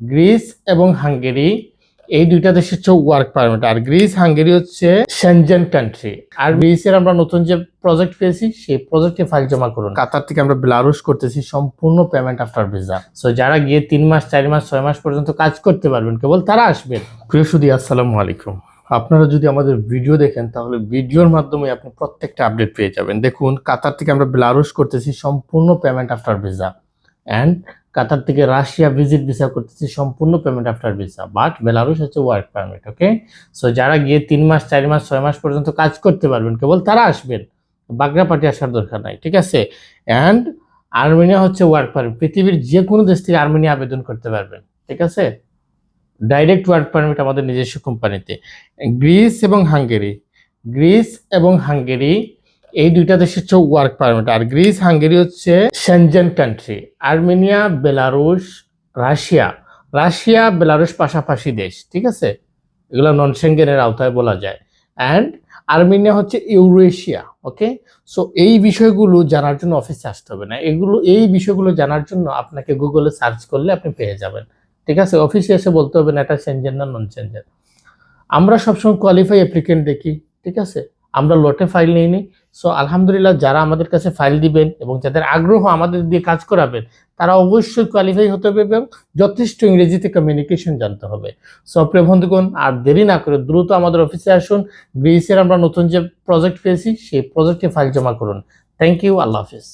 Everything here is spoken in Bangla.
গ্রিস এবং হাঙ্গেরি এই দুইটা দেশ হচ্ছে ওয়ার্ক পারমিট আর গ্রিস হাঙ্গেরি হচ্ছে সেনজেন কান্ট্রি আর গ্রিসের আমরা নতুন যে প্রজেক্ট পেয়েছি সেই প্রজেক্টে ফাইল জমা করুন। কাতার থেকে আমরা বেলারুস করতেছি সম্পূর্ণ পেমেন্ট আফটার ভিসা সো যারা গিয়ে তিন মাস চার মাস ছয় মাস পর্যন্ত কাজ করতে পারবেন কেবল তারা আসবেন। প্রিয় সুদী আসসালামু আলাইকুম। আপনারা যদি আমাদের ভিডিও দেখেন তাহলে ভিডিওর মাধ্যমে আপনি প্রত্যেকটা আপডেট পেয়ে যাবেন। দেখুন কাতার থেকে আমরা বেলারুস করতেছি সম্পূর্ণ payment after visa and Qatar থেকে রাশিয়া ভিজিট ভিসা করতেছি, সম্পূর্ণ payment after visa but Belarus হচ্ছে ওয়ার্ক পারমিট ওকে সো যারা গিয়ে তিন মাস, চার মাস, ছয় মাস পর্যন্ত কাজ করতে পারবেন, কেবল তারা আসবেন বাগড়া পার্টি আসার দরকার নাই, ঠিক আছে? অ্যান্ড আর্মেনিয়া হচ্ছে ওয়ার্ক পারমিট পৃথিবীর যে কোনো দেশ থেকে আর্মেনিয়া আবেদন করতে পারবেন, ঠিক আছে? ডাইরেক্ট ওয়ার্ক পারমিট আমাদের নিজস্ব কোম্পানিতে গ্রিস এবং হাঙ্গেরি গ্রিস এবং হাঙ্গেরি এই দুইটা দেশ হচ্ছে ওয়ার্ক পারমিট আর গ্রিস হাঙ্গেরি হচ্ছে Schengen country Armenia Belarus Russia Russia Belarus পাশাপাশি দেশ, ঠিক আছে? এগুলো নন সেঙ্গেনের আওতায় বলা যায়। অ্যান্ড আর্মেনিয়া হচ্ছে ইউরেশিয়া ওকে সো এই বিষয়গুলো জানার জন্য অফিসে আসতে হবে না। এগুলো, এই বিষয়গুলো জানার জন্য আপনাকে গুগলে সার্চ করলে আপনি পেয়ে যাবেন। ঠিক আছে? অফিসে এসে বলতে হবে না এটা সেনজেন না নন সেনজেন আমরা সবসময় কোয়ালিফাই অ্যাপ্লিকেন্ট দেখি, ঠিক আছে? আমরা লটে ফাইল নিই নি সো আলহামদুলিল্লাহ যারা আমাদের কাছে ফাইল দিবেন এবং যাদের আগ্রহ আমাদের দিয়ে কাজ করাবেন, তারা অবশ্যই কোয়ালিফাই হতে হবে এবং যথেষ্ট ইংরেজিতে কমিউনিকেশন জানতে হবে। সো প্রিয় বন্ধুগণ, আর দেরি না করে দ্রুত আমাদের অফিসে আসুন। গ্রিসের আমরা নতুন যে প্রজেক্ট পেয়েছি, সেই প্রজেক্টে ফাইল জমা করুন। থ্যাংক ইউ আল্লাহ হাফিজ।